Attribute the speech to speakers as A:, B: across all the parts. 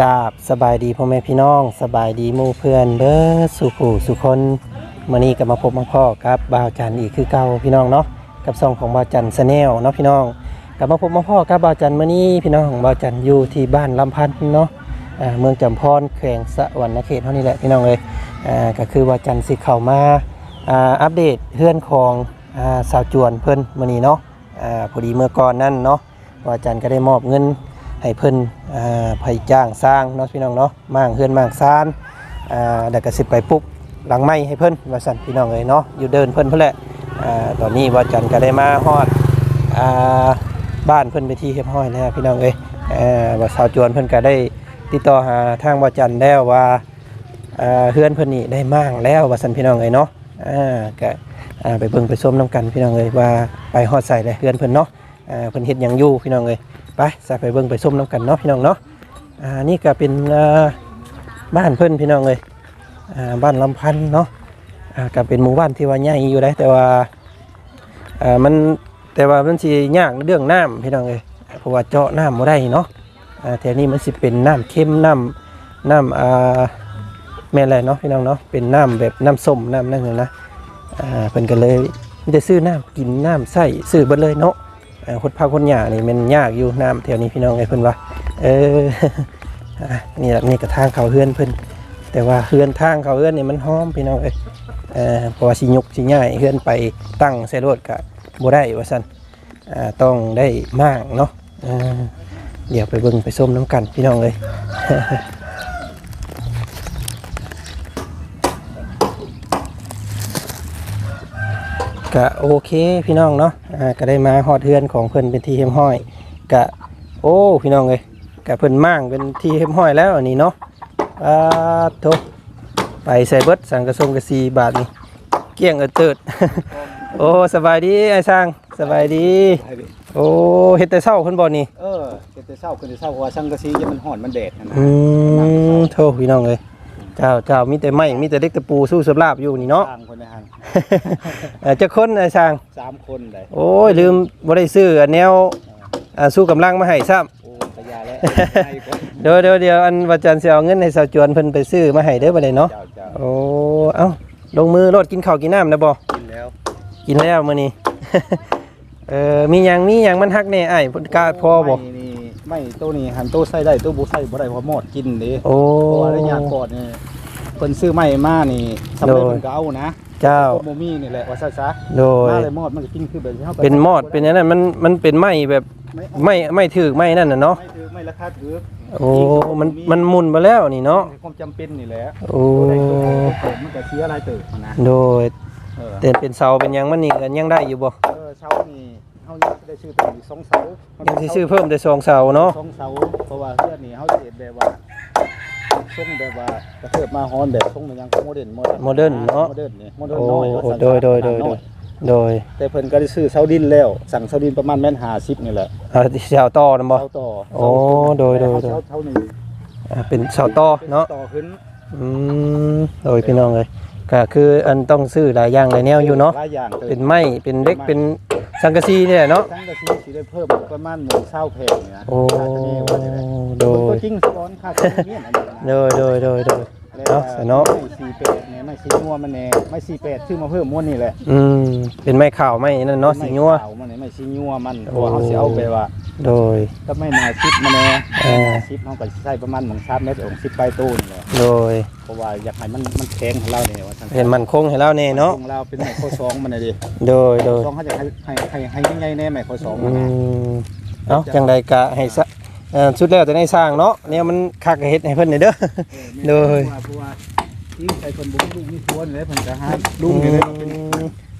A: กาบสบายดีพ่อแม่พี่น้อง สบายดีมู่เพื่อนเด้อสุขูสุคนมื้อนี้ก็มาพบมาพ่อกับบ่าวจันอีกคือเก่าพี่น้องเนาะกับซองของบ่าวจันแนลเนาะพี่น้องกลับมาพบมาพ่อกับบ่าวจันมื้อนี้พี่น้องของบ่าวจันอยู่ที่บ้านลำพันธ์เนาะเมืองจำพรแขวงสะหวรรณเขตเท่านี้แหละพี่น้องเลยอ่าก็คือบ่าวจันสิเข้ามาอ่าอัปเดตเพื่อนของอสาวจวนเพิ่นมื้อนี้เนาะอ่าพอดีเมื่อก่อนนั่นเนาะบ่าวจันก็ได้มอบเงิน ให้เพิ่นอ่าไผจ้างสร้างเนาะพี่น้องเนาะมางเฮือนมางซานอ่าแล้วก็สิไปปลุกหลังไม้ให้เพิ่นว่าซั่นพี่น้องเอ้ยเนาะอยู่เดินเพิ่นเพิ่นแหละอ่าตอนนี้ว่าจันก็ได้มาฮอดอ่าบ้านเพิ่นไปที่เรียบร้อยแล้วพี่น้องเอ้ยอ่อว่าสาวจวนเพิ่นก็ได้ติดต่อหาทางว่าจันแล้วว่าอ่าเฮือนเพิ่นนี่ได้มางแล้วว่าซั่นพี่น้องเอ้ยเนาะอ่าก็อ่าไปเบิ่งไปชมนํกันพี่น้องเอ้ยว่าไปฮอดใส่แล้วเฮือนเพิ่นเนาะอ่าเพิ่นเฮ็ดหยังอยู่พี่น้องเอ้ย ไปใส่ไปเบิ่งไปส้มน้ำกันเนาะพี่น้องเนาะอ่านี่ก็เป็นบ้านเพิ่อนพี่น้องเลยอ่าบ้านลำพันเนาะอ่าก็เป็นหมู่บ้านที่ว่าใหญ่อยู่ได้แต่ว่าอ่ามันแต่ว่ามันสิยากเรื่องน้ำพี่น้องเลยเพราะว่าเจาะน้ำบ่ได้เนาะอ่าแถวนี้มันสิเป็นน้ำเค็มน้ำน้ำอ่าแม่อะไรเนาะพี่น้องเนาะเป็นน้ำแบบน้ำส้มน้ำนั่นน่ะนะอ่าเพิ่นก็เลยมีแต่ซื้อน้ำกินน้ำใส่ซื้อเบิดเลยเนาะ เอ่อคนพาคนหยานี่มันยากอยู่น้ำแถวนี้พี่น้องไอ้เพิ่นว่าเอออะนี่แหละนี่กระทางเขาเฮือนเพิ่นแต่ว่าเฮือนทางเขาเฮือนนี่มันหอมพี่น้องเอ้ยเออเพราะว่าสิยกสิง่ายเฮือนไปตั้งใส่รถก็บ่ได้ว่าซั่นอ่าต้องได้มากเนาะเออเดี๋ยวไปเบิ่งไปส้มน้ำกันพี่น้องเลย ก็โอเคพี่น้องเนาะอ่าก็ได้มาฮอดเฮือนของเพิ่นเป็นที่เฮมห้อยก็โอ้พี่น้องเลยก็เพิ่นมั่างเป็นที่เฮมห้อยแล้วอันนี้เนาะอ่าโถไปใส่เบิดสังกะสงกะสีบาทนี่เกลี้ยงเออเติด โอ้สบายดีไอ้ช่างสบายดี โอ้เฮ็ดแต่เช้าเพิ่นบ่นี่
B: เออเก็บแต่เช้าขึ้นแต่เช้าเพราะว่าช่างกะซีจะมันห่อนมันแดดนะนะ
A: อืมโถพี่น้องเลย เจ้าเจ้ามีแต่ไม้มีแต่เล็กตะปูสู้สบลาบอยู่นี่เนาะ
B: ทางคนในห้าง
A: เอ่อจะคนไอ้ช่าง
B: สามคนเลย
A: โอ้ยลืมบ่ได้ซื้ออันแนวอ่าสู้กำลังมาให้ซ้ำ
B: โอ้กระยาแล้วให้คน
A: เดี๋ยวเดี๋ยวเดี๋ยวอันวัจันทร์สิเอาเงินให้สาวจวนเพิ่นไปซื้อมาให้เด้อบัดนี้เนาะ
B: เจ้าเจ้า
A: โอ้ เอ้า ลงมือโลดกินข้าวกินน้ำนะบ่
B: กินแล้ว
A: กินแล้วมื้อนี้ เอ่อมีหยังมีหยังมันฮักแน่อ้ายเพิ่นกล้าพอบ่
B: ไม่นี่ ไม่ตัวนี้หันตัวใส่ได้ตัวบ่ใส่บ่ได้เพราะหมอดกินเด้
A: โอ้
B: เพราะว่าระยะก่อนนี่เพิ่นซื้อไม้มานี่สำเร็จ
A: โดย
B: เพิ่นก็เอานะ
A: เจ้า
B: โมมี่นี่แหละว่าซะซะ
A: โดย
B: มาเลยหมอดมันก็กินคือแบบที่เฮาก็
A: เป็นมอดเป็นอันนั้นมันมันเป็นไม้แบบ
B: ไม่
A: ไม้ไม้ถึกไม้นั่นน่ะเนาะ
B: ไม่ถือไม่ราคาถือ
A: โอ้มันมันหมุนมาแล้วนี่เนาะ
B: ความจำเป็นนี่แหละ
A: โอ้
B: ตัวใดตัวหนึ่งผมมันก็เสียอะไรเติบนะ
A: โดย
B: เออ
A: แต่เป็นเสาเป็นหยังมันนี่ก็ยังได้อยู่บ่
B: เออเช้านี่ เฮายังได้ชื่อตัวอีกสองเสา
A: ยังสิซื้อเพิ่มแต่สองเสาเนาะ
B: สองเสาเพราะว่าเพื่อนนี่เฮาสิเฮ็ดแบบว่าทรงแบบว่ากระเทิบมาฮอนแบบทรงมันยังโมเดิร์นโมเดิร์น
A: โมเดิร์นเนาะ
B: โมเดิร์นนี่โมเดิร์น
A: โอ้
B: น้อย
A: โอ้โดยโดยโดยโดยโดย
B: แต่เพิ่นก็ได้ซื้อเสาดินแล้ว สั่งเสาดินประมาณแม่น50นี่แหละ
A: เอาที่เสาต่อนะบ่
B: เสาต่อ
A: โอ้โดยโดยโดย
B: เสาเสานี่
A: อ่าเป็นเสาต่อเนาะ
B: ต่อขึ้น
A: อืมโดยพี่น้องเลยก็คืออันต้องซื้อหลายอย่างหลายแนวอยู่เนาะ
B: หลายอย่างติบ
A: เป็นไม้เป็นเล็กเป็น สังกะสีเนี่ยเนาะ
B: ทั้งกะสิสิได้เพิ่มประมาณหมื่นเศร้าแพงเนี่ย
A: โอ้
B: ค่าตัวนี้ว่าจะได้
A: โด
B: ตัวยจริงสอนค่าตัวนี้อันนี้นะ
A: โดยโดยโดยโดย เนาะเนาะ
B: ไม่สี่แปดเนี่ยไม่สี่นัวมันแน่ไม่สี่แปดชื่อมาเพิ่มม้วนนี่แหละ
A: อืมเป็นไม้ข่าวไม้นั่นเนาะสีนัว
B: ไม่ขาวมันเนี่ยไม่สี่นัวมันเพราะว่าเขาสิเอาไปว่า
A: โดย
B: ก็ไม่นาชิปมาแน่
A: เออ
B: นาชิปเขาก็ใช้ประมาณหนึ่งสามเมตรองสิบปลายตู้นี่แหละ
A: โดย
B: เพราะว่าอยากให้มันมันแข็งของเราเนี่ยว่าทาง
A: เห็นมันคงให้เราแน่เนาะ
B: ของเราเป็นไม้ข้อสองมันเลยดิ
A: โดยโดย
B: สองเขาจะให้ให้ให้ให้ยังไงแน่ไม้ข้อสอง
A: อื
B: มันนะ
A: มเอ้าจังใดกะให้ซะเอ่อชุดแล้วจะได้สร้างเนาะเนี่ยมันคักให้เฮ็ดให้เพิ่นนี่เด้อ โดย
B: เพราะว่าที่ใส่คนบุกลูกนี่ควรเลยเพิ่นจะหาลุงนี่เลยมันเป็น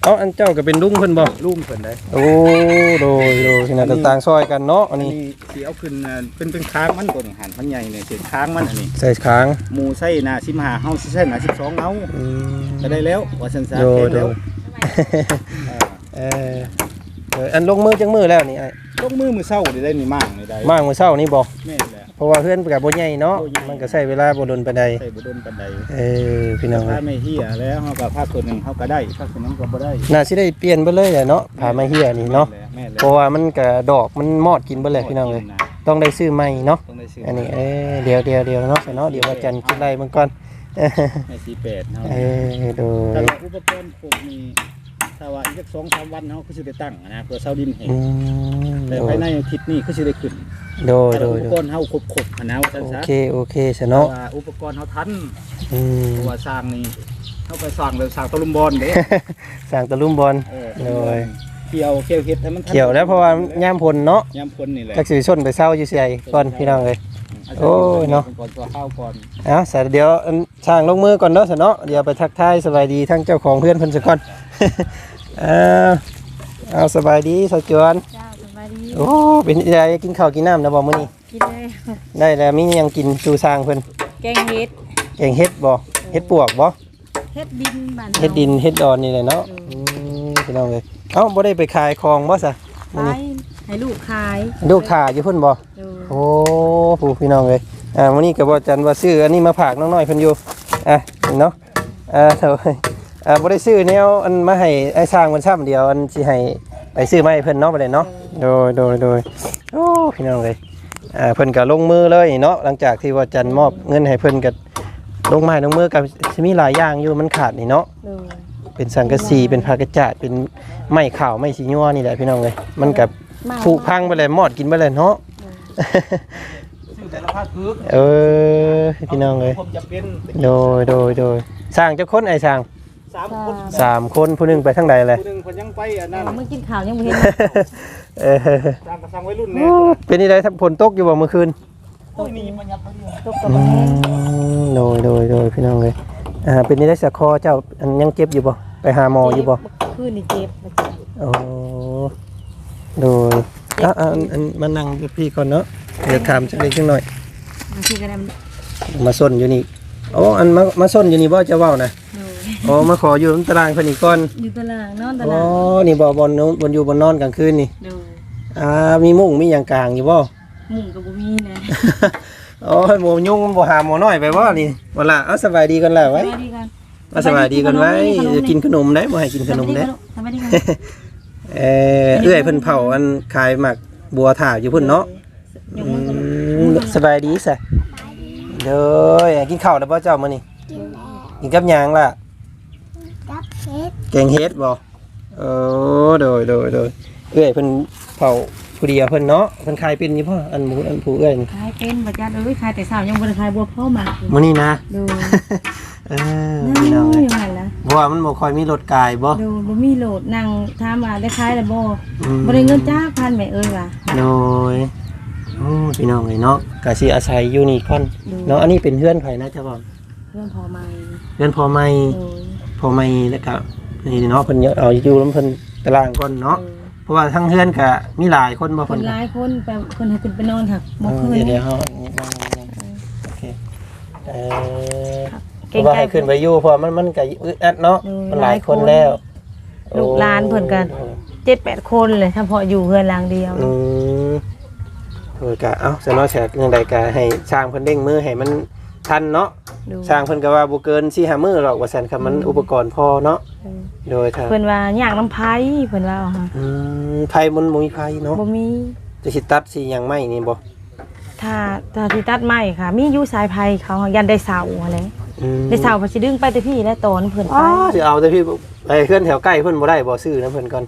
A: เอ้าอันเจ้าก็เป็นลุงเพิ่นบ่
B: ลุงเพิ่นได้
A: โอ้โดยโดยขนาดต่างๆซอยกันเนาะอั
B: อั
A: น
B: น
A: นี้
B: นี้สีเอาขึ้นน่ะเป็นเป็นค้างมันตัวนี้หันมันใหญ่เนี่ยเสียค้างมันอันนี้
A: ใส่ค้าง
B: หมูไส้หนาสิบห้าเฮาสิใส่หนาสิบสองเอา
A: อืม
B: ก็ได้แล้วว่าสันสา
A: โดย
B: แข็ง
A: โด
B: แล้ว
A: ย
B: เออ
A: เออเอออันลงมือจังมือแล้วนี่ไอ้
B: ลงมือมือเศร้าได้ได้นี่มากนี่ได้
A: มางมื้อเช้านี่บ่
B: แม่นแหละ
A: เพราะว่าเพื่อนกับบ่ใหญ่เนาะ
B: บ่ใหญ่
A: มันก็ใช้เวลาบ่ดนปานใด
B: ใส่บุดนปันใด
A: เออพี่น้องเอ้
B: ถ้ายไม่เฮียแล้วเฮาก็ภาคส่วนหนึ่งเฮาก็ได้ภาคส่วนหนึงก็บ่ได้
A: น่าสิได้เปลี่ยนเบิดเลยแหละเนาะผ้าไม้เหียนี่เนาะ
B: แม่นแหละ
A: เพราะว่ามันก็ดอกมันมอดกินเบิดแหละพี่น้องเอ้ย
B: นะ
A: ต้องได้ซื้อใหม่เนาะ
B: ต้องได้ได้ซื้อ
A: อันนี้เอ้ยเดี๋ยวเดี๋ยวเดี๋ยวเนาะเนาะเดี๋ยวว่าจันคิดไรมันก่อน
B: ให้สี่แปดเนาะ
A: เออโด
B: ถ้ายเราอุปกรณ์พวกนี้ ถ้าว่าอีกสองสามวันเขาก็จะได้ตั้งนะเพื่อเสาดินเห็น
A: อืม
B: แต่
A: โด
B: ภายยในอาทิตย์นี้ก็จะได้ขึ้น
A: โดย
B: ถ้า
A: โด
B: เรา
A: ย
B: อุป
A: โด
B: ก
A: ย
B: รณ์เขาครบครบๆนะว่าจัง
A: โอ
B: ซะ
A: เคโอเคซะเนาะ
B: ว่าอุปกรณ์เขาทัน
A: อืม
B: เพราะว่าสร้างนี่เขาไปสร้างเลยสร้างตะลุมบอลเด้
A: สั่งตะลุ่มบอล
B: เออ
A: โดย
B: เกี่ยวเกี่ยวเฮ็ดให้มันทัน
A: เกี่ยวแล้วเพราะว่าย่ามพลเนาะ
B: ยามพ้นนี่แหละ
A: จักสิชนไปเศร้าอยู่เสียก่อนพี่น้องเลยโอ้ยเนาะ
B: ก่อนตัวข้าวก่อน
A: เอาสเดี๋ยวอันช่างลงมือก่อนเนาะสเนาะเดี๋ยวไปทักทายสบายดีทั้งเจ้าของเพื่อนเพิ่นซะก่อนเอาเอาสบายดีสาวจวน
C: เจ้าสบายดี
A: โอ้เป็นไงกินข้าวกินน้ำนะบ่มื้อนี้
C: กินได้
A: ได้แล้วมีหยังกินจูสร้างเพิ่น
C: แกงเห็ด
A: แกงเฮ็ดบ่เฮ็ดปวกบ่
C: เห็ดดินบ้าน
A: เฮ็ดดินเฮ็ดดอนนี่แหละเนาะอืมพี่น้องเลยเอ้าบ่ได้ไปขายของบ่ซะมื้อ
C: ขา
A: นี้
C: ยให้ลูกขาย
A: ลูกค้าอยู่เพิ่นบ่
C: ดู
A: โอ้ผู้พี่น้องเลยอ่าวันนี้กับว่าจันว่าซื้ออันนี้มาผากน้องน้อยเพิ่นอยู่ อะเนาะ อ่าเถอะ อ่าบ่ได้ซื้อแนวอันมาให้ไอ้สร้างมันซ้ำเดียวอันสิให้ไปซื้อมาให้เพิ่นเนาะบ่ได้เนาะโดยโดยโดยโอ้พี่น้องเลยอ่าเพิ่นก็ลงมือเลยเนาะหลังจากที่ว่าจันมอบเงินให้เพิ่นก็ลงไม้ลงมือก็สิมีหลายอย่างอยู่มันขาดนี่เนาะ
C: ดู
A: เป็นสังกะสีเป็นผ้ากระจาดเป็นไม้ขาวไม้สีญัวนี่แหละพี่น้องเลยมันกับผุพังไปเลยมอดกินไปเลยเนาะ
B: ซื้อแต่ละภาคพึก
A: เออพี่น้องเลย
B: ผมจะเป็น
A: โดยโดยโดยสร้างเจ้าคนไอ้สร้าง
B: สามคน
A: สามคนผู้หนึงไปทางใดเลย
B: ผู้หนึงเพิ่นยังไปอัน
C: เอ
B: นั้น
C: อเมื่อกินข้าวยังไม่เห็น
A: เออ
B: สร้างกระสังไว้รุ่นแน่
A: เป็นนี่ได้ทัฝนตกอยู่บ่เมื่อคืน
B: โอ้ยนี่มันยับไปอยู่
C: ตกกับ
A: อื
C: แห้ง
A: มโดยโดยโดยพี่น้องเลยอ่าเป็นนี่ได้สะคอเจ้าอันยังเจ็บอยู่บ่ไปหาหมออยู่บ่
C: คืนนี่เจ็บมาเจ็บ
A: โอ้โดยอะอะอันอันมานั่งกับพี่ก่อนเนาะเดี๋ยวถามสักเล็กสักหน่อย
C: บางทีก็ได้ดู
A: มาส้นอยู่นี่โอ้อันมามาส้นอยู่นี่บ่จะเว้านะ
C: ดู
A: โอ้มาขออยู่ตารางเพิ่นอีกก่อน
C: อยู่ตารางนอนตา
A: อ๋อ
C: ราง
A: นี่บ่บนบนอยู่บนนอนกลางคืนนี่
C: ดู
A: อ่า มีมุ้งมีหยังกลางอยู่บ่
C: หมุงกับบุมีนะ
A: โอ้ยหมูยุ่งมันบ่หาหมอน้อยไปบ่นี่บ่ล่ะเอาสบายดีกันแล้ว
C: ส
A: ไว้
C: บายดีกัน
A: เอาสบายดีกันไว้จะกินขนมได้บ่ให้กินขนมได้
C: สบายดีกัน
A: เออเอื้อยเพิ่นเผาอันขายหมักบัวถ่าอยู่พุ่นเนาะ
C: ยก
A: อื
C: มือกัน
A: มสบายดีซะเด้อกินข้าวแล้วบ่เจ้ามื้อนี้กินกับหยังล่ะ
D: กับเฮ็ด
A: แกงเฮ็ดบ่เออโดยโดยโดยเอื้อยเพิ่นเผาผู้เดียวเพิ่นเนาะเพิ่นขายเป็นอยู่พ่ออันหมูอันผู้เอื้อยนี่
C: ขายเป็นบัจจันเอ้ยขายแต่สาวยังบริขายบัวพ่อหมากอยู่
A: มื้อนี้นะ
C: ดู
A: เออ
C: นั่
A: พี่น้อง
C: ง
A: เอ้ย
C: อย่างนั้นละ
A: เพราะว่ามันบ่ค่อยมีรถกายบ่
C: ดูบ่มีโหลดนั่งถามว่าได้ขายแล้วบ่
A: อืม
C: บ่ได้เงินจ้าพันแม่เอ้ยว่ะ
A: โดยโอ้พี่น้องเอ้ยเนาะก็สิอาศัยอยู่นี่ก่อน
C: ดู
A: เนาะอันนี้เป็นเฮือนไผนะจ๊ะบ่
C: เพื่อนพอไหม
A: เฮือนพ่อใหม่
C: โอ้ย
A: พ่อใหม่แล้วก็ นี่เนาะเพิ่นเอาอยู่นํเพิ่นตารางก่อนเนาะ
C: เออ
A: เพราะว่าทั้งเฮือนก็มีหลายคนบ่
C: ค
A: เพิ่
C: น
A: นก็
C: ร้ายคนไปคนให้ขึ้นไปนอนหัก
A: เอ
C: บ่
A: อ
C: คืน
A: เดี๋ยวเดี๋ยว
C: นี่
A: เฮานี่นั่งๆๆโอเคเออเพ
C: เก่ง
A: ราะว่า
C: ใจ
A: ให้ขึ้นไปอยู่เพราะว่ามันมันก็อึดอัดเนาะ
C: เออ
A: มันหลายคน
C: หลายคน
A: แล้ว
C: ลูกหลานเพิ่นก็เจ็ดแปดคนเลยถ้าพออยู่เฮือนหลังเดียว
A: อืมโอ้ยกะเอ้าสนอแฉกยังใดกะให้ช่างเพิ่นเด้งมือให้มัน ทันเนาะ
C: ดู
A: ช่างเพิ่นก็ว่าบ่เกิน4 5มื้อหรอกว่าซั่นครับมันอุปกรณ์พอเนาะ
C: เออ
A: โดยถ้า
C: เพิ่นว่าอยากน้ำไผเพิ่นว่าเอาฮะ
A: อืมไผมันบ่มีไผเนาะ
C: บ่มี
A: จะสิตัดสิหยังไม่นี่บ่
C: ถ้าถ้าที่ตัดไม้ค่ะ มีอยู่สายไผเขายันได้เสาอะไร
A: อืม
C: ได้เสาเพอสิดึงไปแต่พี่และตอนเพิ่นไป
A: อ๋อสิเอาแต่พี่ไปเพื่อนแถวใกล้เพิ่นบ่ได้บ่ซื้อนะเพิ่นก่อน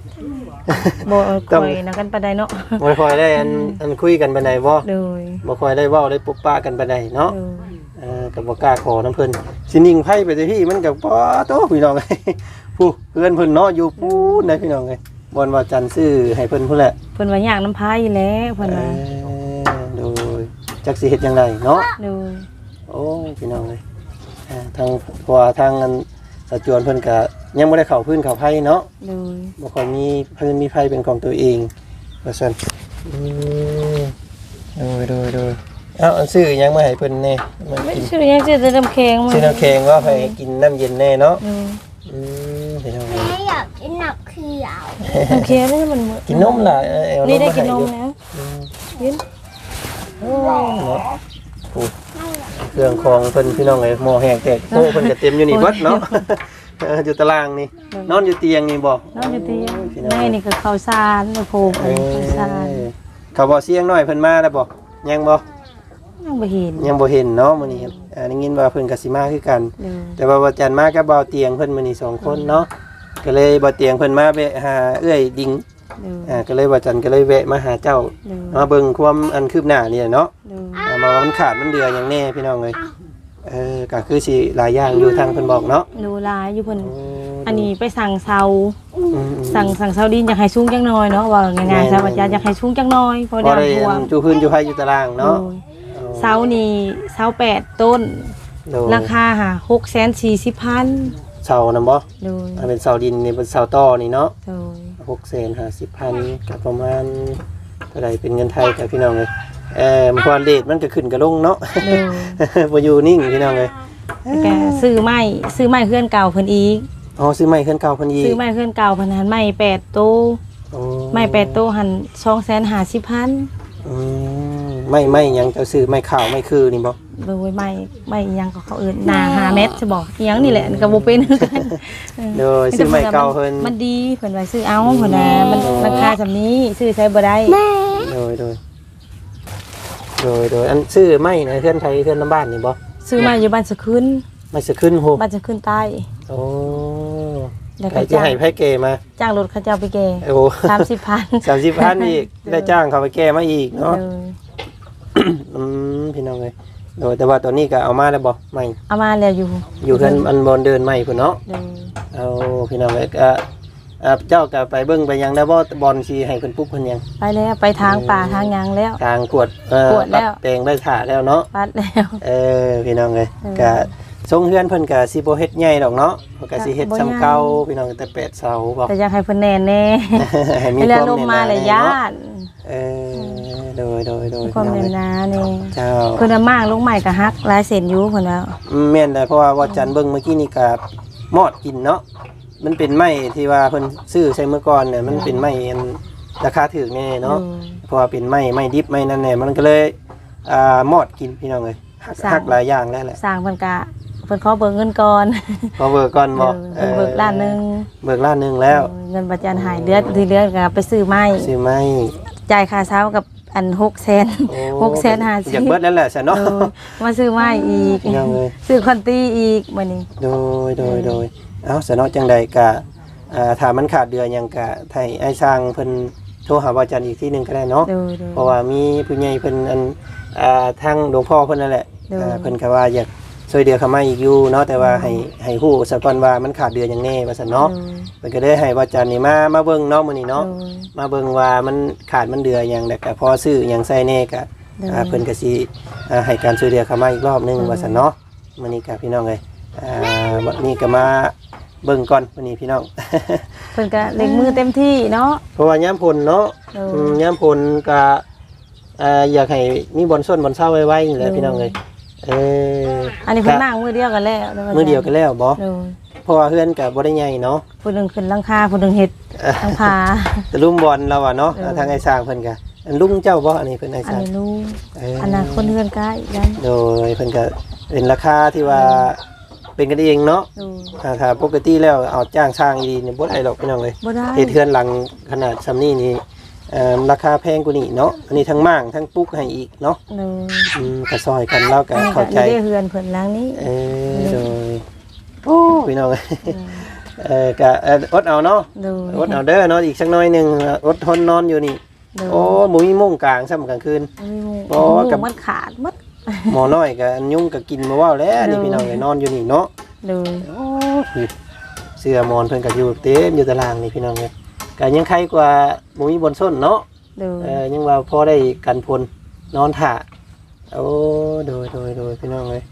C: บ่
A: ต้
C: ค่
A: อง
C: อยนะกันปานใดเนาะ
A: บ่ค่อยได้อันอันคุยกันปานใดบ่
C: โดย
A: บ่ค่อยได้เว้าได้ปุ๊บป้ากันปานใดเนาะ
C: โดย
A: เออ ก็บ่กล้าขอน้ำเพิ่นสินิ่งไผไปแต่พี่มันก็บ่โตพี่น้องเอ้ยผู้เพื่อนเพิ่นเนาะอยู่ปูนนะพี่น้องเอ้ยบ่นว่าจันทร์ซื้อให้เพิ่นพุ่นแหละ
C: เพิ่นว่าอยากน้ำไผแล้วเพิ่น
A: เอ
C: ว่า
A: อโดยจักสิเฮ็ดจังไดเนาะ
C: โดย
A: โอ้ยพี่น้องเอ้ยอ่าทางเพราะว่าทางอันสะจวนเพิ่นก็ยังบ่ได้เข้าพื้นเข้าไผเนาะ
C: โดย
A: บ่ค่อยมีพื้นมีไผเป็นของตัวเองว่าซั่นอืมโดยโดยโดย เอาอันซื้อหยังมาให้เพิ่นแน่มา
C: ไม่
A: กิน
C: ชื่อยังชื่อแต่น้ำแข็งมา
A: ซื้อน้ำแข็งว่าไปกินน้ำเย็นแน่เนาะ
C: โดย
A: อืมพี่น้อง
D: แม่อยากกินหนักเขียว
C: น้ำแข็งนี่มันเหมือ
A: กินนมล่ะเออเอาน
C: นี่
A: ม
C: ได้
A: มา
C: กิน
A: ให้
C: น
A: อ
C: ม
A: ยู่
C: แล้ว
A: อืม
C: กิน
A: โอ้เนาะโอ้เครื่องของเพิ่นพี่น้องเอ้ยหม้อแห้งแตกโต๊ะเพิ่นก็เต็มอยู่นี่เบิดเนาะเอออยู่ตารางนี่นอนอยู่เตียงนี่บ่
C: น้องอยู่ตี
A: โอ้ยพี่น้อง
C: แม่นี่ก็ข้าวสารในโพก
A: เอ
C: ข้าวสาร
A: อเขาบ่เสียงน้อยเพิ่นมาแล้วบ่ยังบ่
C: ยังบ่เห็น
A: ยังบ่เห็นเนาะมื้อนี้อ่าได้ยินว่าเพิ่นก็สิมาคือกัน
C: โดย
A: แต่ว่าบ่จันมากับบ่าวเตียงเพิ่นมื้อนี้สองคนเนาะก็เลยบ่าวเตียงเพิ่นมาแวะหาเอื้อยดิง
C: โดย
A: อ่าก็เลยบ่จันก็เลยแวะมาหาเจ้า
C: โดย
A: มาเบิ่งความอันคืบหน้านี่แหละเนาะ
C: โดย
A: อ่ามาว่ามันขาดมันเดืออย่างแน่พี่น้องเอ้ยเออก็คือสิหลายอย่างอยู่ทางเพิ่นบอกเนาะ
C: ดูหลายอยู่เพิ่น
A: โอั
C: นนี้ไปสั่งเซา
A: อืม
C: สั่งสั่งเซาดินอยากให้สูงจังน้อยเนาะว่าง่ายๆซะว่าจะอยากให้สูงจังน้อยเพราะ
A: บ่
C: ได้
A: ได้
C: ท่วม
A: จูพื้นจูไผอยู่ตารางเนาะ
C: โดย เซานี่เซาแปดต้น
A: โดย
C: ราคาค่ะหกแสนสี่สิบพัน
A: เสานํบ่
C: โดย
A: อันเป็นเสาดินนี่เป็นเสาต่อนี่เนาะ
C: โดย
A: หกแสนห้าสิบพันกับประมาณเท่าไหรเป็นเงินไทยกับพี่น้องเลยเออมันพอเดทมันก็ขึ้นก็ลงเนาะ
C: โดย
A: บ่อยู่นิ่งพี่น้องเลย
C: แล้วก็ซื้อไม้ซื้อไม้เพื่อนเก่าเพิ่นอีก
A: อ๋อซื้อไม้เคลื่อนเก่าเพันยี
C: ซื้อไม้เพื่อนเก่าเพิ่นหันไม้แปดโตว
A: โอ้
C: ไม้แปดโตวหันสองแสนห้าสิบพัน
A: อืม ไม่ไม่หยังจะซื้อไม่ข่าวไม่คือนี่บ่
C: โดยไม้ไม้อิหยังก็เขาเอิ้นหนาหาเม็ดจะบอกอิหยังนี่แหละก็บ่เป็นคือกันเออ
A: โดยซื้อไม่เก่าเพิ่น
C: มันดีเพิ่นว่าซื้อเอาเพิ่นน่ะมันราคาจำนี้ซื้อใช้บ่ได้
A: โดยโดยโดยโดยอันซื้อไม่นะเคลื่อนไทยเคลื่อนน้ำบ้านนี่บ่
C: ซื้อมาอยู่บ้านสะขึ้น
A: ไม่สะขึ้นโห
C: บ้านสะขึ้นใต้
A: โอ้
C: แล้ว
A: ใคร
C: ก็
A: จะ
C: จ้าง
A: ให้ไผเกมา
C: จ้างรถเขาเจ้าไปแก่
A: โอ้
C: 30,000
A: สามสิบพันอีกได้จ้างเขาไปแก้มาอีก
C: เอ
A: เนาะ
C: อ
A: อื มพี่น้องเลยโดยแต่ว่าตอนนี้ก็เอามาแล้วบ่ไม่
C: เอามาแล้วอยู่
A: อยู่กันอันบอลเดินใหม่พุ่นเนาะ
C: เออ
A: เอาพี่น้องเลยก็อ่าเจ้าก็ไปเบิ่งไปยังได้บ่บอลสิให้เพิ่นปุ๊บเพิ่นยัง
C: ไปแล้วไปทางป่าทางหยังแล้ว
A: ทางกวดเอ่อก
C: วดแล้ว
A: ปัแตงได้ถ่าแล้วเนาะ
C: ปัดแล้ว
A: เออพี่น้องเลย
C: เออ
A: ก็ ทรงเฮือนเพิ่นก็สิบ่เฮ็ดใหญ่ดอกเนาะเพิ่นก็สิเฮ็ด
C: บ่ใหญ่
A: ซ้ำเก่าพี่น้องแต่แปดเสาบ่
C: แต่อยากให้เพิ่นแน่แน่
A: ให้มี
C: เว
A: ค
C: ลาวา
A: ม
C: ลมมาเลยญา
A: เนาะ
C: ติ
A: เออโดยโดยโดย
C: มีความ
A: พี่น้อง
C: แน่
A: เอ้ย
C: นานี่
A: เจ้า
C: เพิ่นว่ามากลงใหม่ก็ฮักหลายเส้นอยู่เพิ่นว่า
A: อืมแม่นได้เพราะว่าว่าจันเบิ่งเมื่อกี้นี่ก็มอดกินเนาะมันเป็นไม้ที่ว่าเพิ่นซื้อใช้เมื่อก่อนเนี่ยมันเป็นไม้อันราคาถูกแน่เนาะเพราะว่าเป็นไม้ไม้ดิบไม้นั่นแน่มันก็เลยอ่ามอดกินพี่น้องเอ้ยหักหักหลายอย่างแล้วแหละ
C: สร้างเพิ่นก็ เพิ่นขอเบิกเงินก่อน
A: พอเบิกก่อนบ่
C: เออเพิ่นเบิกล้านหนึง
A: เบิกล้านหนึงแล้ว
C: เงินประกันหายเลือดที่เลือดก็ไปซื้อไม้
A: ซื้อไม้
C: จ่ายค่าเช้ากับอัน6แสน
A: โอ้
C: หกแสนห้าสิบ
A: อยากเบิดแล้วแหละซะเนาะ
C: เออมาซื้อไม้อีก
A: พี่น้องเอ้ย
C: ซื้อคอนตี้อีกมื้อนี้
A: โดยโดยโดยเอ้าสนอจังใดกะอ่าถ้ามันขาดเดือนหยังกะไทยไอ้สร้างเพิ่นโทรหาว่าจันอีกที่หนึงก็ได้เนาะ
C: ดูดู
A: เพราะว่ามีผู้ใหญ่เพิ่นอันอ่าทางหลวงพ่อเพิ่นนั่นแหละ
C: เด้ออ่
A: อ่าเพิ่นก็ว่าอยาก ช่วยเดือเข้ามาอีกอยู่เนาะแต่ว่าให้ให้ฮู้ซะก่อนว่ามันขาดเดือนหยังแน่ว่าซั่นเนาะเพิ่นก็ได้ให้ว่าจันนี่มามาเบิ่งเนาะมื้อนี้เนาะ
C: ดู
A: มาเบิ่งว่ามันขาดมันเดือหยังแล้วก็พอซื้อหยังใส่แน่ก็
C: เด้ออ่
A: อ่าเพิ่นก็สิอ่าให้การช่วยเหลือเข้ามาอีกรอบหนึง
C: เด้อ
A: ว่าซั่นเนาะมื้อนี้ก็พี่น้องเอ้ยอ่าวันนี้ก็มาเบิ่งก่อนมื้อนี้พี่น้อง
C: เพิ่นก็เล็งมือเต็มที่เนาะ
A: เพราะว่ายามฝนเนาะ
C: เออ
A: อืมยามฝนก็อ่าอยากให้มีบอลส้นบอลเศร้าไว้ๆนี่แหละ
C: เออ
A: พี่น้องเอ้ย เออ
C: อันนี้เพิ่นนั่งมือเดียวกันแล้ว
A: มื้อเดียวกันแล้วบ่
C: ดู
A: เพราะว่าเฮือนก็บ่ได้ใหญ่เนาะ
C: ผู้หนึงขึ้นหลังคาผู้หนึงเฮ็ดหลังคา
A: แต่ลุมบอลเราอะเนาะ
C: เออ
A: ทางไอ้สร้างเพิ่นก็อันลุงเจ้าบ่อันนี้เพิ่นไอ้
C: อั
A: ส
C: น
A: ร้าง
C: นี้รู้
A: เอออ
C: อันนั้นคนเฮือนใกล้กัน
A: โดยเพิ่นก็เป็นราคาที่ว่าเป็นกันเองเนาะ
C: ดู
A: อ่าถ้าปกติแล้วเอาจ้างสร้างอีนี่บ่ได้หรอกพี่น้องเลย
C: บ่ได้
A: เฮ็ดเทือนหลังขนาดซำนี้นี่เอ่อราคาแพงกว่านี้เนาะอันนี้ทั้งม่างทั้งปุ๊กให้อีกเนาะ
C: ดู
A: อืมก็ซอยกันแล้วก็
C: อันนี้ก็
A: เข้าใจ
C: นี่ได้เฮือนเพิ่นหลังนี้
A: เออโดยโอ้พี่น้องเอ้ยเออก็เอ่ออดเอาเนาะ
C: ดู
A: อดเอาเด้อเนาะอีกสักหน่อยหนึงอดทนนอนอยู่นี่
C: ดู
A: โอ้บ่มีมุ้งกลางซ้ํกลางคืน
C: มีหมู่
A: โอ้
C: หมู่
A: กับ
C: มันขาดหมด
A: หมอน้อยก็อันยุงก็กินมาว่าวแล้วนี่
C: เออ
A: พี่น้องเอ้ยนอนอยู่นี่เนาะ
C: ดู
A: โอ้ยเสื้อมอนเพิ่นก็อยู่เต็มอยู่ตารางนี่พี่น้องเนี่ย ก็ยังใครกว่าบ่มีบนส้นเนาะ
C: ดู
A: เออยังว่าพอได้กันพลนอนถ่าโอ้โดยโดยโดยพี่น้องเลย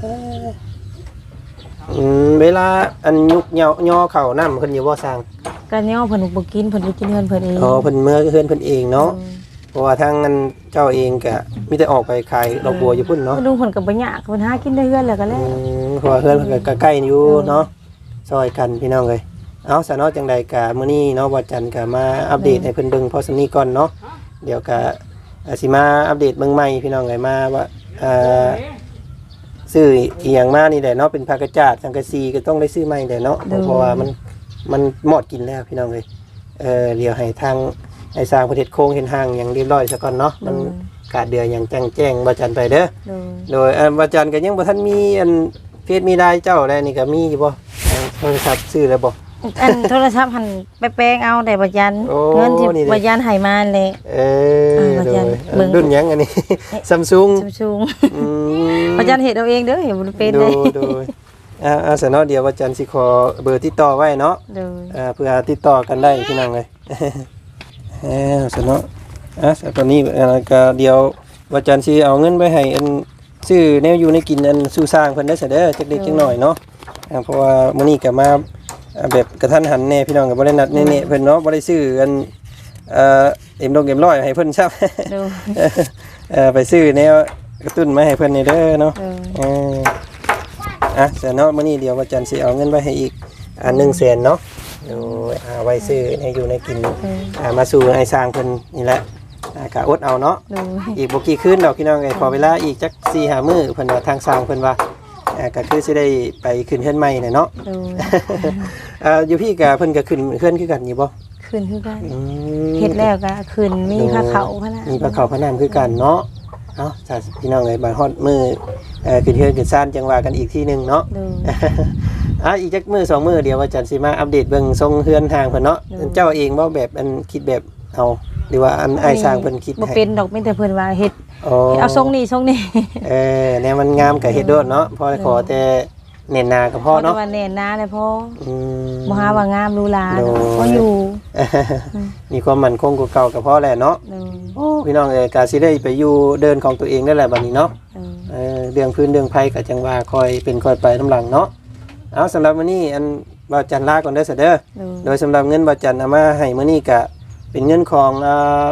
A: เอ่ออืมเวลาอันยุกเหยาย่อเข่าน้ำเพิ่นอยู่บ่สร้าง
C: กันย่อเพิ่นบ่กินเพิ่นไปกินเฮือนเพิ่นเอง
A: อ๋อเพิ่นเมื่อเฮือนเพิ่นเองเนาะเพราะว่าทางนั้นเจ้าเองก็มีแต่ออกไปขายดอกบัวอยู่พุ่นเนาะ
C: เพิ่นดูเพิ่นก็บ่ยากเพิ่นหากินได้เฮือนแล้วก็
A: อื
C: แล้ว
A: มเพราะว่าเฮือนเพิ่นก็ใกล้ๆอยู่
C: เออ
A: เนาะซอยกันพี่น้องเลย เอาสะเนาะจังใดกะมื้อนี้เนาะว่าจันทร์ก็มาอัปเดตให้เพิ่นเบิ่งพอสำนี้ก่อนเนาะเดี๋ยวก็อาสิมาอัปเดตเบิ่งใหม่พี่น้องเลยมาว่าเอ่อซื้ออีหยังมานี่แหละเนาะเป็นผ้ากระจาดสังกะสีก็ต้องได้ซื้อใหม่แหละเนาะเพราะว่ามันมันหมดกินแล้วพี่น้องเลยเออเดี๋ยวให้ทางไอ้สร้างประเทศโค้งเห็นห่างอย่างเรียบร้อยซะก่อนเนาะมันกขาดเดือนหยังจังแจ้งบ่จันไปเด้อ
C: โดย
A: โดยอันบ่จันก็ยังบ่ทันมีอันเฟซมีได้เจ้าแล้วนี่ก็มีอยู่บ่อันโทรศัพท์ซื้อแล้วบ่
C: อันโทรศัพท์หันไปแปลงเอาแต่บัยัน
A: โอ้
C: เงินที่
A: นี่ดิ
C: บัยันให้มาเลย
A: เออ
C: อ่าบ่
A: โด
C: จั
A: ย
C: น
A: อัน
C: เบิ่ง
A: รุ่นหยังอันนี้ Samsung
C: ชุมชุง
A: อืม
C: บัยันเฮ็ดเอาเองเด้อเห็นบ่เป็น
A: โด
C: เลย
A: ยโดยอ่าอ่าสนอเดียวว่าจันสิขอเบอร์ติดต่อไว้เนาะ
C: โดย
A: อ่าเพื่อติดต่อกันได้พี่น้องเลย เออสนออะสตอนนี้อ่าก็เดียวว่าจันสิเอาเงินไปให้อันซื้อแนวอยู่ในกินอันสู่สร้างเพิ่นได้เสยเด้อจักเล็กจักหน่อยเนาะอ่าเพราะว่ามื้อนี้ก็มาอ่า แบบกระทันหันแน่พี่น้องก็บ่ได้นัดแน่ๆเพิ่นเนาะบ่ได้ซื้ออันเอ่อเอ็มดงเอ็มร้อยให้เพิ่นซับ
C: โดย
A: เออไปซื้อแนวกระตุ้นมาให้เพิ่นนี่เด้อเนาะ
C: โดย
A: เอออะแต่เนาะมื้อนี้เดี๋ยวว่าจันทร์สิเอาเงินไว้ให้อีกอ่า1แสนเนาะโดยอ่าไว้ซื้อให้อยู่ในกิน
C: โดย
A: อ่ามาสู่ให้สร้างเพิ่นนี่แหละอ่ากะอดเอาเนาะ
C: โดย
A: อีกบ่กี่คืนดอกพี่น้องเอ้ยขอเวลาอีกจัก4-5มื้อเพิ่นว่าทางสร้างเพิ่นว่า อ่าก็คือสิได้ไปขึ้นเฮือนใหม่น่ะเนาะ
C: โดย
A: อ่าอยู่พี่ก็เพิ่นก็ขึ้นเฮือนคือกันอยู่บ่
C: ขึ้นคือกัน
A: อืม
C: เฮ็ดแล้วก็ขึ้นมีผ้าเขาพะนะ
A: มีพระเขาพระนามคือกันเนาะเนาะถ้าพี่น้องเอ้ยบาฮอดมือเอ่อขึ้นเฮือนขึ้นซ่านจังว่ากันอีกที่หนึงเนาะ
C: โดย
A: อะอีกจักมือสองมือเดียวว่าจันสิมาอัปเดตเบิ่งทรงเฮือนทางเพิ่นเนาะ
C: อืม
A: เจ้าเองบ่แบบอันคิดแบบเอาหรือว่าอันอ้ายสร้างเพิ่นคิด
C: บ่
A: ให้
C: เป็นดอกมีแต่เพิ่นว่าเฮ็ด
A: อ๋อ
C: เอาทรงนี้ทรงนี้
A: เออแนวมันงามก็เฮ็ดโดดเนาะพอขอแต่เน้นหนาก็พอเนาะ
C: แต่ว่าแน่นหนาเลยพ่อ
A: อืม
C: บ่หาว่างามหรูหรา
A: โดย
C: ก็อยู่
A: มีความมั่นคงกว่าเก่าก็พอแหละเนาะ
C: โดย
A: โอ้พี่น้องเอ้ยก็สิได้ไปอยู่เดินของตัวเองได้แหละบัดนี้เนาะ
C: โดย
A: เออเรื่องพื้นเรื่องภัยก็จังว่าคอยเป็นคอยไปน้ำหลังเนาะเอาสำหรับมื้อนี้อันบ่าวจันลาก่อนเด้อเสยเด้อ
C: โดย
A: โดยสำหรับเงินบาจันเอามาให้มื้อนี้ก็เป็นเงินของเอ่อ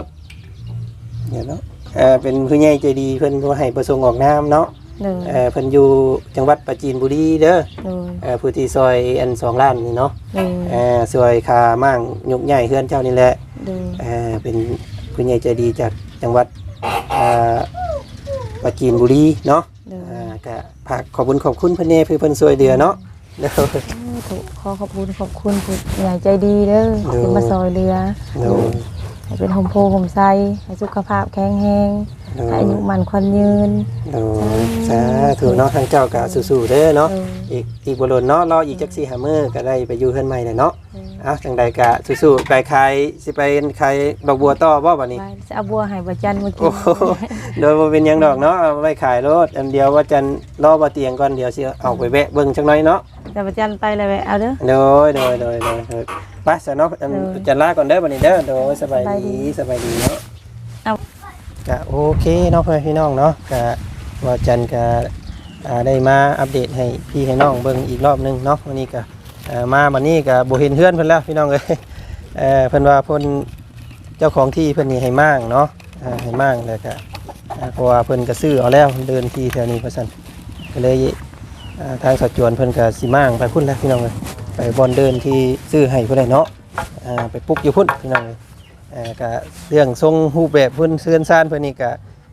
A: เดี๋ยวเนาะ เอ่อเป็นผู้ใหญ่ใจดีเพิ่นบ่ให้ประสงค์ออกนามเนาะ
C: โดย
A: เอ่อเพิ่นอยู่จังหวัดปราจีนบุรีเด้อ
C: โดย
A: เอ่อผู้ที่ซอยอัน2ล้านนี่เนาะ
C: โดย
A: เอ่อซอยคามั่งยกใหญ่เฮือนเจ้านี่แหละ
C: โดย
A: เอ่อเป็นผู้ใหญ่ใจดีจากจังหวัดเอ่อปราจีนบุรีเนาะ
C: โดย
A: อ่าก็ฝากขอบคุณขอบคุณเพิ่นแน่คือเพิ่นช่วยเหลือเนาะเด้อ
C: ถูกขอขอบคุณขอบคุณผู้ใหญ่ใจดีเด้อ
A: โดย
C: ที่มาซอยเรือ
A: โดย
C: ให้เป็นโฮมโพโฮมไซให้สุขภาพแข็งแรง
A: โด
C: ให้
A: ย
C: อายุมันควันยืน
A: โดยสาธุเนาะทางเจ้าก็สู้ๆเด้อเนาะ
C: โดย
A: อีกอีกบ่โดนเนาะรออีกจักสี่หามื้อก็ได้ไปอยู่เฮือนใหม่แล้วเนาะ
C: โดย
A: เอาจังใดก็สู้ๆไปขายสิไปขายดอกบัวต่อบ่บัดนี้
C: ไปจะเอาบัวให้ประจันมากิ
A: โอ้
C: น
A: โหโดยบ่เป็นหยังดอกเนาะเอาไว้ขายรถอันเดียวว่าจันรอบ่เตียงก่อนเดี๋ยวสิเอาไปแวะเบิ่งจักหน่อยเนาะ
C: แต่ประจันไปเลยแหละเอาเด้อ
A: โดยโดยโดยโดยโดย ไปซะเนาะอัน
C: โดย
A: จันลาก่อนเด้อบัดนี้เด้อโดยสบาย
C: สบายดี
A: ดีสบายดีเนาะ
C: เอา
A: ก็โอเคเนาะเพื่อนพี่น้องเนาะก็ว่าจันก็อ่าได้มาอัปเดตให้พี่ให้น้องเบิ่งอีกรอบหนึงเนาะวันนี้ก็อ่ามาบัดนี้ก็บ่เห็นเพื่อนเพิ่นแล้วพี่น้องเอ้ยเอ่อเพิ่นว่าเพิ่นเจ้าของที่เพิ่นนี่ให้มั่งเนาะอ่าให้มั่งแล้วก็อ่าเพราะว่าเพิ่นก็ซื้อเอาแล้วเดินที่แถวนี้เพราะซั่นก็เลย อ่าทางสัดจวนเพิ่นก็สิมั่งไปพุ่นแล้วพี่น้องเอ้ย ไปบอนเดินที่ซื้อให้เพิ่นเนาะไปปลุกอยู่พุ่นพี่น้องเอ้ยเอ่อก็เรื่องทรงรูแบบพิ่นเสื้อนซ่านเพิ่นนี่ก็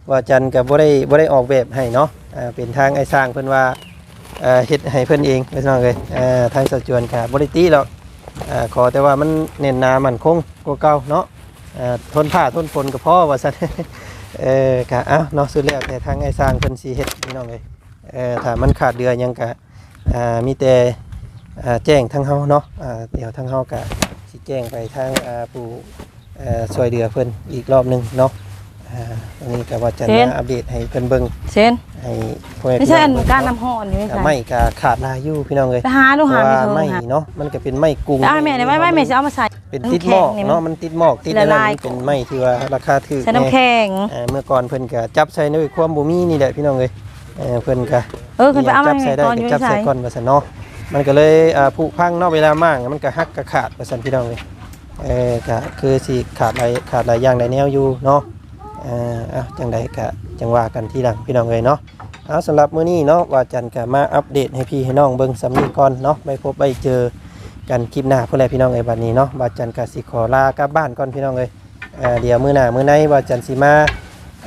A: ว่าจันก็บ่ได้บ่ได้ออกแบบให้เนาะเป็นทางไอ้สร้างเพิ่อนว่าเฮ็ดให้เพิ่อนเองพี่น้องเอ้ยทางสะจวนก็บ่ได้ตีหรอกอ่าขอแต่ว่ามันเน้นนามันคงกว่าเก่าเนาะทนผ้าทนฝนก็พอว่าซั่นเออก็เอ้าเนาะสุดแล้วแต่ทางไอ้สร้างเพิ่นสิเฮ็ดพี่น้องเอ้ยเออถ้ามันขาดเดือยังก็อ่ามีแต่ แจ้งทางเฮาเนาะอ่าเดี๋ยวทางเฮาก็สิแจ้งไปทางอ่าผู้เอ่อช่วยเหลือเพิ่นอีกรอบหนึงเนาะอ่าอันนี้ก็ว่าจะ
C: เช่น
A: มาอัปเดตให้เพิ่นเบิ่ง
C: เช่น
A: ให้พ่อแม่
C: ไม่
A: พี่
C: ใช่
A: น้
C: อั
A: อง
C: น
A: เบิ่ง
C: การ
A: เนาะ
C: น้ำห่อนนี่ไม่
A: แต่
C: ใช่
A: ไม่ก็ขาดลายอยู่พี่น้องเอ้ย
C: ไปหาดู
A: เพ
C: หา
A: ราะ
C: ไม่
A: ว่า
C: เถอะ
A: ไม่
C: หา
A: เนาะมันก็เป็นไม้กรุง
C: ได้แม่ได้ไหมไม่แม่จะเอามาใส่
A: เป็นติดหมอก
C: น้ำแข็งนี่
A: เนาะมันติดหมอกติด
C: ละ
A: อะไร
C: ลาย
A: มันเป็นไม้ที่ว่าราคาถูก
C: ใส่น้ำแข็ง
A: เอ่อเมื่อก่อนเพิ่นก็จับใส่ด้วยความบ่มีนี่แหละพี่น้องเอ้ยเอ่อเพิ่นก็
C: เออขึ้นไปเอามา
A: จับ
C: ให้
A: ใส่ได้
C: ตอนอ
A: ก็
C: ยู่
A: จับ
C: ใส่
A: ใส่ก่อนว่าซั่นเนาะ มันก็เลยอ่าผุพังเนาะเวลามากมันก็หักก็ขาดว่าซั่นพี่น้องเอ้ยเออก็คือสิขาดหลายขาดหลายอย่างหลายแนวอยู่เนาะเอ่ออะจังใดก็จังว่ากันที่หลังพี่น้องเลยเนาะเอาสำหรับมื้อนี้เนาะว่าจันก็มาอัปเดตให้พี่ให้น้องเบิ่งสำนีก่อนเนาะไปพบไปเจอกันคลิปหน้าพุ่นแหละพี่น้องเอ้ยบัดนี้เนาะว่าจันก็สิขอลากลับบ้านก่อนพี่น้องเอ้ยเอ่อเดี๋ยวมื้อหน้ามื้อในว่าจันสิมา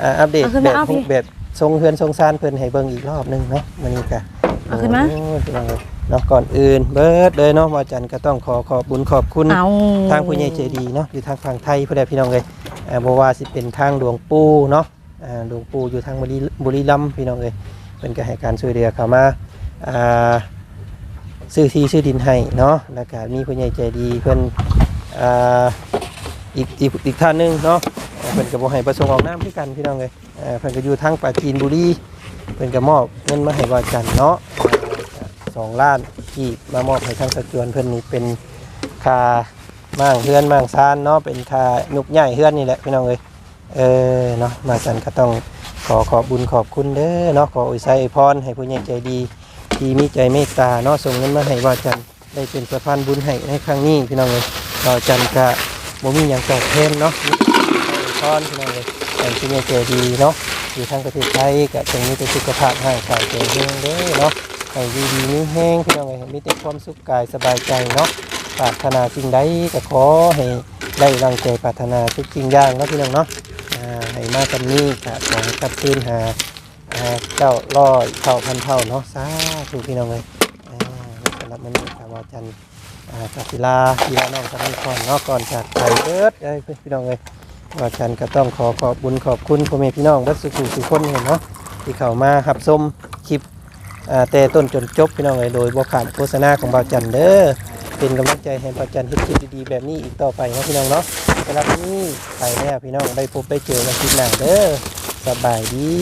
A: อ่าอัปเดต
C: เอาขึ้น
A: แบ
C: มา
A: บ
C: เอาพี่
A: แบบทรงเฮือนทรงซานเพิ่นให้เบิ่งอีกรอบหนึงเนาะมื้อนี้ก็
C: เอาขึ้นมา
A: โอ้ยพี่น้องเอ้ย เนาะก่อนอื่นเบิดเลยเนาะว่าจันก็ต้องขอขอบคุญขอบคุณ
C: เอา
A: ทางผู้ใหญ่ใจดีเนาะอยู่ทางฝั่งไทยเพื่อนพี่น้องเลยเอ่อบ่ว่าสิเป็นทางหลวงปู่เนาะอ่าหลวงปู่อยู่ทางบุรีบุรีรัมย์พี่น้องเอ้ยเพิ่นก็ให้การช่วยเหลือเข้ามาอ่าซื้อที่ซื้อดินให้เนาะแล้วก็มีผู้ใหญ่ใจดีเพิ่นอ่าอีกอีกอีกท่านหนึงเนาะเพิ่นก็บ่ให้ประสงค์ออกนามคือกันพี่น้องเอ้ยอ่าเพิ่นก็อยู่ทางปราจีนบุรีเพิ่นก็มอบเงินมาให้ว่าจันทร์เนาะอ่า สองล้านที่มามอบให้ทางสะจวนเพิ่อนนี่เป็นค่ามั่างเฮือนมั่างซานเนาะเป็นคายุกใหญ่เฮือนนี่แหละพี่น้องเอ้ยเออเนาะมาจันก็ต้องขอขอบบุญขอบคุณเด้อเนาะขออวยไสอวยพรให้ผู้ใหญ่ใจดี ที่มีใจเมตตาเนาะส่งเงินมาให้ว่าจันได้เป็นสะพานบุญให้ในครั้งนี้พี่น้องเอ้ยว่าจันก็บ่มีหยังตอบแทนเนาะพรพี่น้องเอ้ยแต่ผู้ใหญ่ใจดีเนาะอยู่ทางประเทศไทยก็จงมีแต่สุขภาพให้กายแข็งแรงเด้อเนาะ ให้ดีดีๆมีแห้งพี่น้องเอ้ยมีแต่ความสุขกายสบายใจเนาะปรารถนาสิ่งใดก็ขอให้ได้รังใจปรารถนาทุกสิ่งอย่างเนาะพี่น้องเนาะอ่าให้มากันนี้ก็ขอให้กลับคืนหาอ่าเจ้าร้อยเท่าพันเท่าเนาะสาธุพี่น้องเลยอ่าสำหรับมันนี้ครับว่าจันอ่ากับศิลาศิลาน้องกันก่อนเนาะก่อนจากไปเบิดเอ้ยพี่น้องเลยว่าจันก็ต้องขอขอบบุญขอบคุณพ่อแม่พี่น้องเบัดสุขุสุขคนเห็นเนาะที่เข้ามาหับชมคลิป แต่ต้นจนจบพี่น้องเลยโดยบ่ขาดโฆษณาของบาจันเด้อเป็นกำลังใจให้ประจันเฮ็ดคลิปดีๆแบบนี้อีกต่อไปนะพี่น้องเนาะสำหรับวันนี้ไปแล้วพี่น้องได้พบได้เจอกันคลิปหน้าเด้อสบายดี